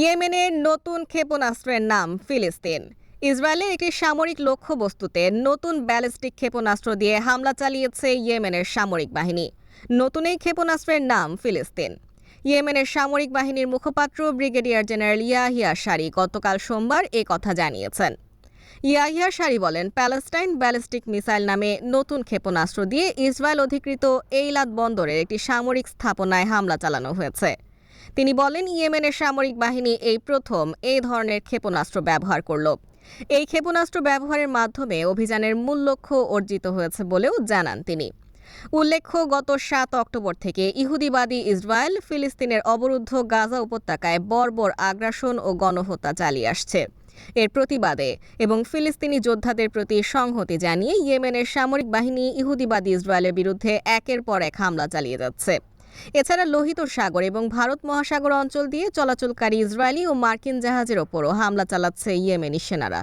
ইয়েমেনের নতুন ক্ষেপণাস্ত্রের নাম ফিলিস্তিন। ইসরায়েলের একটি সামরিক লক্ষ্যবস্তুতে নতুন ব্যালিস্টিক ক্ষেপণাস্ত্র দিয়ে হামলা চালিয়েছে ইয়েমেনের সামরিক বাহিনী। নতুন এই ক্ষেপণাস্ত্রের নাম ফিলিস্তিন। ইয়েমেনের সামরিক বাহিনীর মুখপাত্র ব্রিগেডিয়ার জেনারেল ইয়াহিয়া শারি গতকাল সোমবার এ কথা জানিয়েছেন। ইয়াহিয়া শারি বলেন, প্যালেস্টাইন ব্যালিস্টিক মিসাইল নামে নতুন ক্ষেপণাস্ত্র দিয়ে ইসরায়েল অধিকৃত এইলাদ বন্দরের একটি সামরিক স্থাপনায় হামলা চালানো হয়েছে। তিনি বলেন, ইয়েমেনের সামরিক বাহিনী এই প্রথম এই ধরনের ক্ষেপণাস্ত্র ব্যবহার করল। এই ক্ষেপণাস্ত্র ব্যবহারের মাধ্যমে অভিযানের মূল লক্ষ্য অর্জিত হয়েছে বলেও জানান তিনি। উল্লেখ্য, গত সাত অক্টোবর থেকে ইহুদিবাদী ইসরায়েল ফিলিস্তিনের অবরুদ্ধ গাজা উপত্যকায় বর্বর আগ্রাসন ও গণহত্যা চালিয়ে আসছে। এর প্রতিবাদে এবং ফিলিস্তিনি যোদ্ধাদের প্রতি সংহতি জানিয়ে ইয়েমেনের সামরিক বাহিনী ইহুদিবাদী ইসরায়েলের বিরুদ্ধে একের পর এক হামলা চালিয়ে যাচ্ছে। এছাড়া লোহিত সাগর এবং ভারত মহাসাগর অঞ্চল দিয়ে চলাচলকারী ইসরায়েলি ও মার্কিন জাহাজের ওপরও হামলা চালাচ্ছে ইয়েমেনি সেনারা।